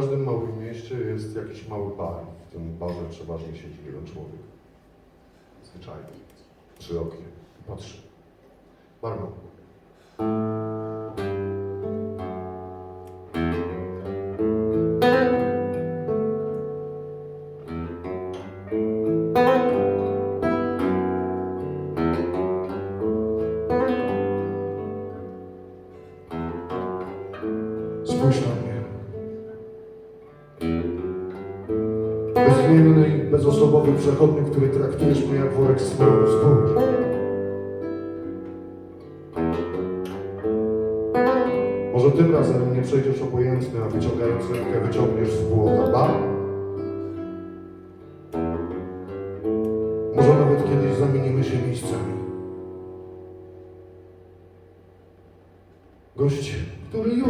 każdym małym mieście jest jakiś mały bar. W tym barze przeważnie siedzi jeden człowiek. Zwyczajnie. Przy oknie. Patrzy. Barman. Bezimienny i bezosobowy przechodnik, który traktujesz mnie jak worek smołu. Spójrz. Może tym razem nie przejdziesz obojętny, a wyciągając rękę wyciągniesz z błota bar? Może nawet kiedyś zamienimy się miejscami. Gość, który już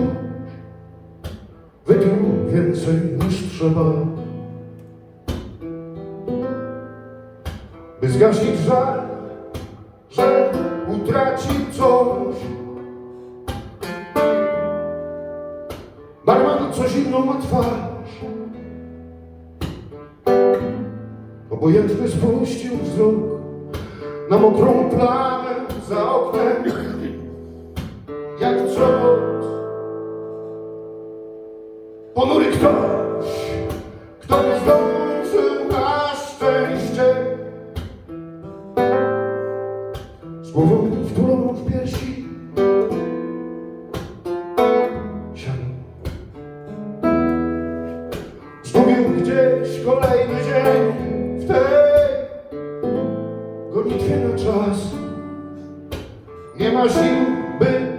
wypił więcej niż trzeba, by zgasić żal, że utraci coś. Barman coś inną ma twarz, obojętny spuścił wzrok na mokrą plamę za oknem, głową wtulą w piersi? Siadł Zgubił gdzieś kolejny dzień W tej gonitwie na czas. Nie ma sił, by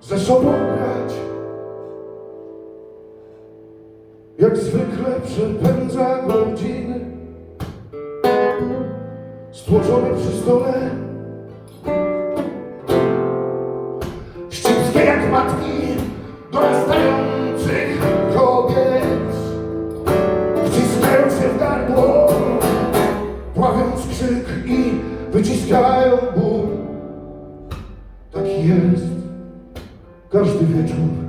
ze sobą grać. Jak zwykle przepędza godziny Stłoczone przy stole. Ściskie jak matki dorastających kobiet. Wciskają się w gardło Pławiąc krzyk i wyciskają ból Taki jest. Każdy wieczór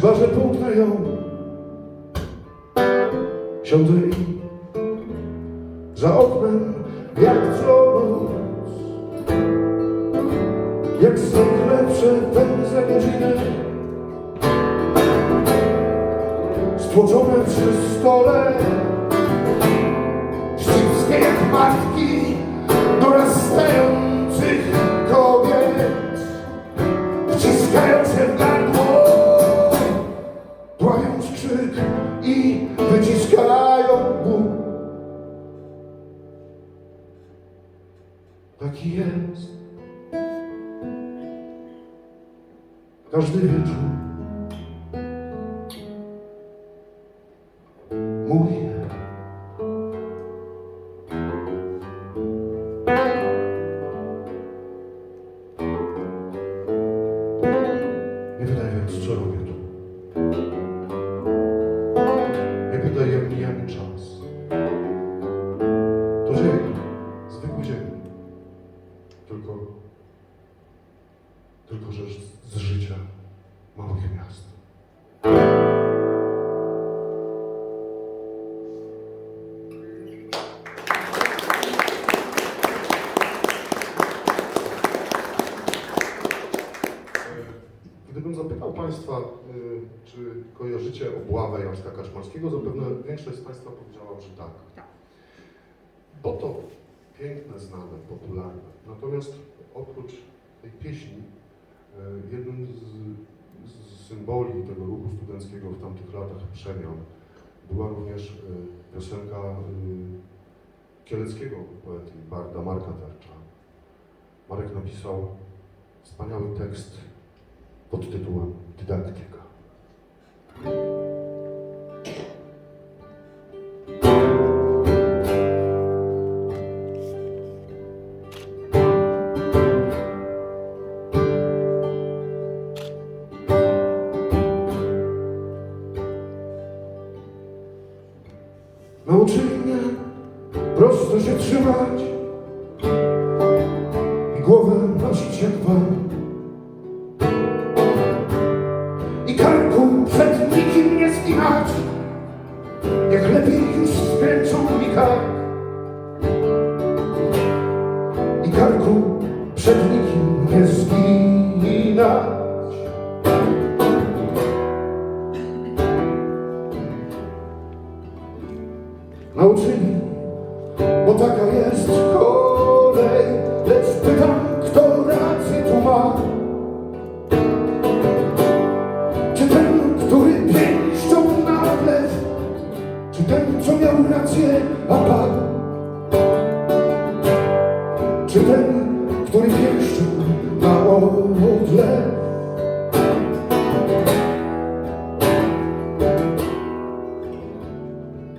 przy barze połknę. Siądę i za oknem jak co noc Jak zwykle przepędzę godzinę Stłoczone przy stole Ściskie jak matki dorastających kobiet Wciskają krzyk i wyciskają ból Taki jest każdy wieczór. Mój. Nie pytaj, jak mija mi czas. To dzień, zwykły dzień. Tylko, tylko że z, z życia małych miast. Gdybym zapytał Państwa, y, czy kojarzycie obławę Jacka Kaczmarskiego, zapewne większość z Państwa powiedziała, że tak. Tak. Bo to piękne, znane, popularne. Natomiast oprócz tej pieśni, y, jednym z, z symboli tego ruchu studenckiego w tamtych latach przemian była również y, piosenka y, kieleckiego poety i barda Marka Tercza. Marek napisał wspaniały tekst pod tytułem Dydaktyka. Nauczyli prosto się trzymać i głowę nosić jak. out. You clap it, you spend to become. Który pięścią na odlew?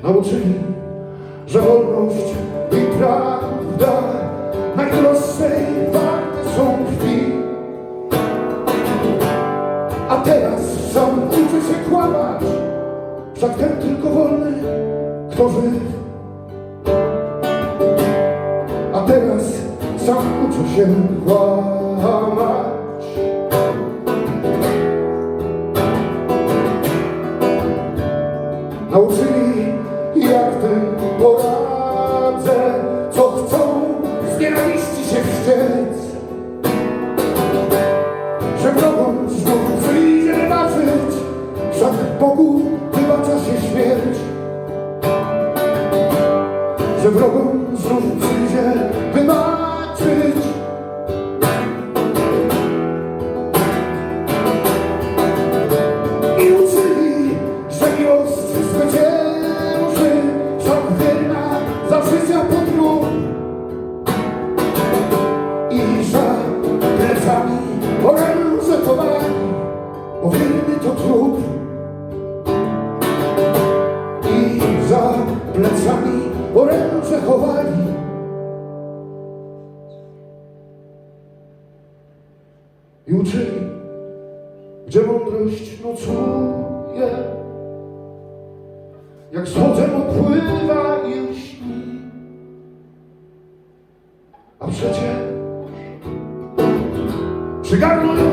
nauczyli, że wolność i prawda najdroższej warte są krwi. A teraz sam uczy się kłamać, wszak ten tylko wolny, kto żyw. A teraz sam uczy się kłamać. nauczyli, jak tym poradzę, co chcą z nienawiści się wściec. Że wrogom znów przyjdzie wybaczyć, wszak Bogu wybacza się śmierć. Że wrogom znów i uczyli, gdzie mądrość? Nocuje, jak słodzem opływa i lśni. A przecież przygarnął